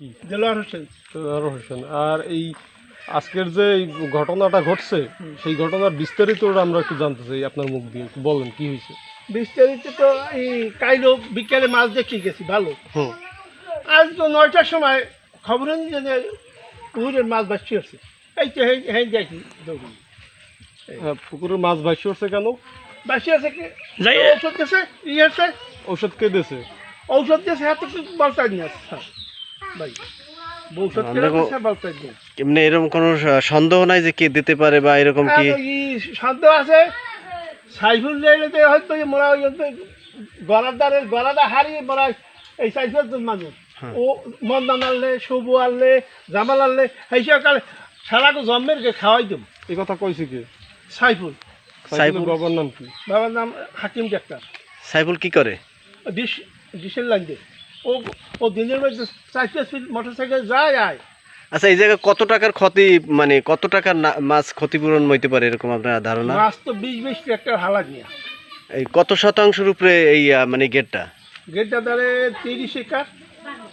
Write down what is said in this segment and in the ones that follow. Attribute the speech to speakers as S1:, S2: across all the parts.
S1: কি?
S2: দেলোয়ার হোসেন।
S1: দেলোয়ার হোসেন। আর এই আজকের যে ঘটনাটা ঘটছে সেই ঘটনার বিস্তারিত আমরা একটু জানতে চাই আপনার মুখ দিয়ে। একটু বলেন কি হয়েছে?
S2: বিস্তারিত তো এই কাইলো বিকেলে মাছ দেখে গেছি ভালো। আজ তো নয়টার সময় খবর নিয়ে যে পুকুরের মাছ বাঁচি আছে এই তো হ্যাঁ দেখি দৌড়ি
S1: পুকুরের মাছ ভাসি উঠছে কেন?
S2: বাঁচি আছে কি? ঔষধ দিয়েছে ইয়ে আছে
S1: ঔষধ কে দিয়েছে
S2: ঔষধ দিয়েছে হাতে বালতা নিয়ে আসছে
S3: এমনি এরকম কোনো সন্দেহ নাই যে কে দিতে পারে বা এরকম কি?
S2: সন্দেহ আছে। সাইফুল লেলে হয়তো মোরা ওই যে গলার হারিয়ে মোরা এই সাইফুল মানুষ
S3: হ্যাঁ।
S2: ও মন্দান আনলে সবু আনলে জামাল আনলে এই সকালে সারাকে জন্মের কে খাওয়াই দেব
S1: এই কথা কইছে কে?
S2: সাইফুল।
S3: সাইফুল।
S1: বাবার নাম কি?
S2: বাবার নাম হাকিম ডাক্তার।
S3: সাইফুল কি করে?
S2: ডিশ ডিশের লাইন দিয়ে। ও ও দিনের মধ্যে চারটে স্পিড মোটর সাইকেল যায় আয়।
S3: আচ্ছা এই জায়গায় কত টাকার ক্ষতি মানে কত টাকার না- মাছ ক্ষতিপূরণ হইতে পারে এরকম আপনার ধারণা?
S2: মাছ তো বিশ বিশ ট্রাক্টর হালা নিয়ে।
S3: এই কত শতাংশের উপরে এই আহ, মানে গেটটা?
S2: গেটটা ধরে তিরিশ একর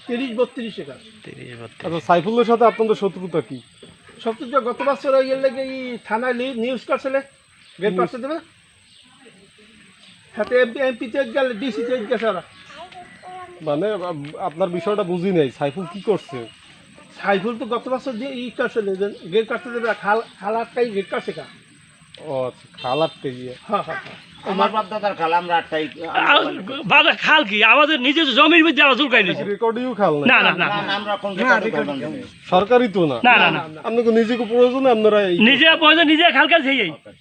S2: তিরিশ বত্রিশ একর।
S3: তিরিশ বত্রিশ।
S1: আচ্ছা সাইফুলের সাথে আপনাদের শত্রুতা কি?
S2: সবচেয়ে গত বছর ওই এর লেগে এই থানায় লি- নিউজ করছিলে? গেট পাশে দেবে? হাতে এমপি তে গেলে ডিসি তে গেছে ওরা।
S1: মানে আপ- আপনার বিষয়টা বুঝি নাই। সাইফুল কি করছে?
S2: সাইফুল তো গত বছর দিয়ে ই করছিল গেট কাটতে দেবে খাল খালাটাই গেট কাটছে কা?
S1: ও আচ্ছা খালারতে গিয়ে।
S2: হ্যাঁ হ্যাঁ
S4: আমার বাপদাদার খাল আমরা আটটাই
S5: বাবা খাল কি? আমাদের নিজের জমির মধ্যে আমরা চুলকাই নিয়েছি
S1: রেকর্ডিংও খাল নাই।
S5: না না না
S4: আমরা কোন রেকর্ডে
S1: সরকারি তো না?
S5: না না না
S1: আপনাকে নিজেকে প্রয়োজনে আপনারা এই
S5: নিজে পয়সা নিজে খাল কাজ সেই
S1: আচ্ছা।